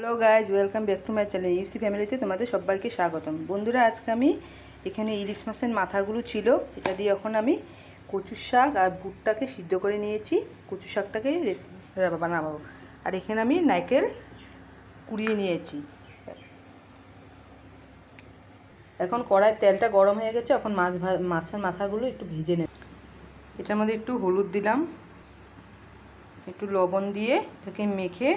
Hello guys welcome back to my channel UC ফ্যামিলিতে তোমাদের সবাইকে স্বাগতম। বন্ধুরা, আজকে আমি এখানে ইলিশ মাছের মাথাগুলো ছিল, এটা দিয়ে এখন আমি কচু শাক আর বুটটাকে সিদ্ধ করে নিয়েছি। কচু শাকটাকে বানাবো। আর এখানে আমি নারকেল কুড়িয়ে নিয়েছি। এখন কড়াই তেলটা গরম হয়ে গেছে, এখন মাছ মাছের মাথাগুলো একটু ভেজে নেব। এটার মধ্যে একটু হলুদ দিলাম। একটু লবণ দিয়ে এটাকে মেখে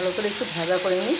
ভালো করে একটু ভাজা করে নিই।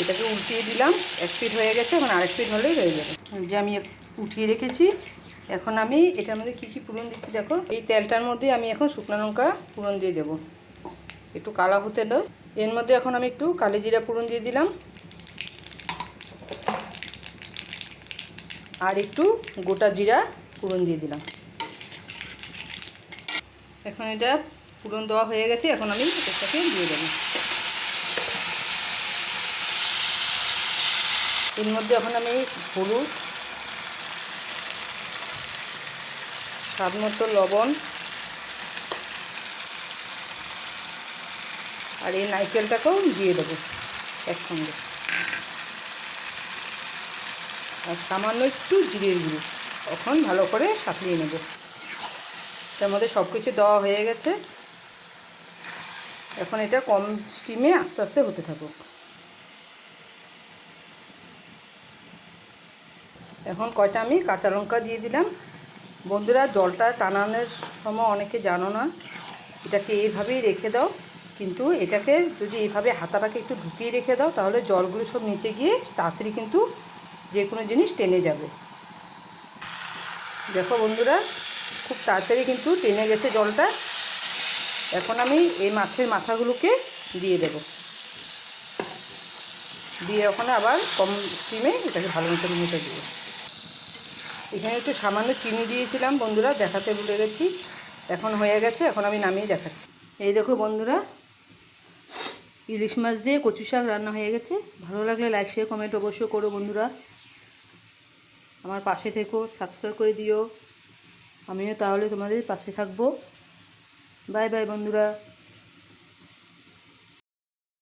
এটাকে উল্টিয়ে দিলাম, এক পিঠ হয়ে গেছে, এখন আরেক পিঠ হলেই হয়ে যাবে। যে আমি উঠিয়ে রেখেছি, এখন আমি এটার মধ্যে কী কী পুরন দিচ্ছি দেখো? এই তেলটার মধ্যে আমি এখন শুকনো লঙ্কা পুরন দিয়ে দেবো। একটু কালা হতে দাও। এর মধ্যে এখন আমি একটু কালি জিরা পুরন দিয়ে দিলাম। আর একটু গোটা জিরা পুরন দিয়ে দিলাম। এখন এটা পুরন দেওয়া হয়ে গেছে, এখন আমি এটাকে দিয়ে দেবো। এর মধ্যে এখন আমি হলুদ, স্বাদ মতো লবণ, আর এই নাইকেলটাকেও দিয়ে দেবো একসঙ্গে। আর সামান্য একটু জিরের গুঁড়ো, এখন ভালো করে সাঁতলিয়ে নেব। তার মধ্যে সব কিছু দেওয়া হয়ে গেছে। এখন এটা কম স্টিমে আস্তে আস্তে হতে থাকুক। এখন কয়টা আমি? কাঁচা লঙ্কা দিয়ে দিলাম। বন্ধুরা, জলটা টানানোর সময় অনেকে জানো না, এটাকে এইভাবেই রেখে দাও। কিন্তু এটাকে যদি এইভাবে হাতাটাকে একটু ঢুকিয়ে রেখে দাও, তাহলে জলগুলো সব নিচে গিয়ে তাড়াতাড়ি কিন্তু যে কোনো জিনিস টেনে যাবে। দেখো বন্ধুরা, খুব তাড়াতাড়ি কিন্তু টেনে গেছে জলটা। এখন আমি এই মাছের মাথাগুলোকে দিয়ে দেব। দিয়ে ওখানে আবার কম স্টিমে এটাকে ভালো মতো মিটে দেবো। এখানে একটু সামান্য চিনি দিয়েছিলাম বন্ধুরা, দেখাতে ভুলে গেছি। এখন হয়ে গেছে, এখন আমি নামিয়ে দেখাচ্ছি। এই দেখো বন্ধুরা, ইলিশ মাছ দিয়ে কচু শাক রান্না হয়ে গেছে। ভালো লাগলে লাইক শেয়ার কমেন্ট অবশ্যই করো বন্ধুরা। আমার পাশে থেকো সাবস্ক্রাইব করে দিও। আমিও তাহলে তোমাদের পাশে থাকব। বাই বাই বন্ধুরা।